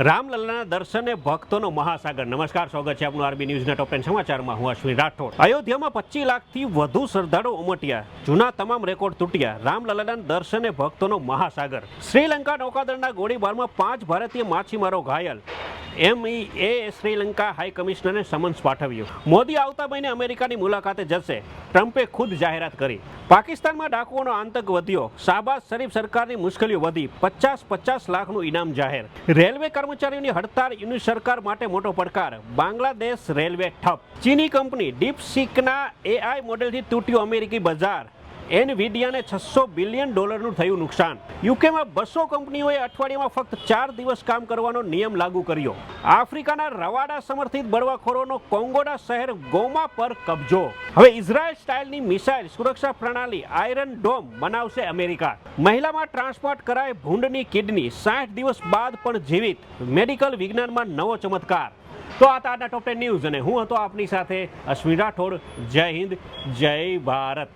રામલલ્લાના દર્શને ભક્તોનો મહાસાગર. નમસ્કાર, સ્વાગત છે આપનું આરબી ન્યૂઝના ટોપ ટેન સમાચારમાં. હું અશ્વિન રાઠોડ. અયોધ્યામાં પચીસ લાખથી વધુ શ્રદ્ધાળુ ઉમટ્યા. જૂના તમામ રેકોર્ડ તૂટ્યા. રામલલ્લાના દર્શને ભક્તોનો મહાસાગર. શ્રીલંકા નૌકાદળના ગોળીબારમાં પાંચ ભારતીય માછીમારો ઘાયલ. એમઈએ શ્રીલંકા હાઈ કમિશનરને સમન્સ પાઠવ્યું. મોદી આવતા મહિને અમેરિકાની મુલાકાતે જશે. ટ્રમ્પે ખુદ જાહેરાત કરી. પાકિસ્તાનમાં ડાકુઓનો આતંક વધ્યો. શાહબાઝ શરીફ સરકારની મુશ્કેલીઓ વધી. પચાસ પચાસ લાખનું ઇનામ જાહેર. રેલવે કર્મચારીઓની હડતાળ યુનિટ સરકાર માટે મોટો પડકાર. બાંગ્લાદેશ રેલવે ઠપ. ચીની કંપની ડીપસીકના એઆઈ મોડેલથી તૂટ્યું અમેરિકી બજાર. એનવીડિયાને છસો બિલિયન ડોલરનું થયું નુકસાન. યુકેમાં બસો કંપનીઓએ અઠવાડિયામાં ફક્ત ચાર દિવસ કામ કરવાનો નિયમ લાગુ કર્યો. આફ્રિકાના રવાડા સમર્થિત બળવાખોરોનો કોંગોના શહેર ગોમા પર કબજો. હવે ઇઝરાયલ સ્ટાઇલની મિસાઇલ સુરક્ષા પ્રણાલી આયરન ડોમ બનાવશે અમેરિકા. મહિલામાં ટ્રાન્સપ્લાન્ટ કરાય ભૂંડની કિડની, સાઠ દિવસ બાદ પણ જીવિત. મેડિકલ વિજ્ઞાનમાં નવો ચમત્કાર. તો આ આજના ટોપ ટેન ન્યૂઝ અને હું હતો આપની સાથે અશ્વિન રાઠોડ. જય હિન્દ, જય ભારત.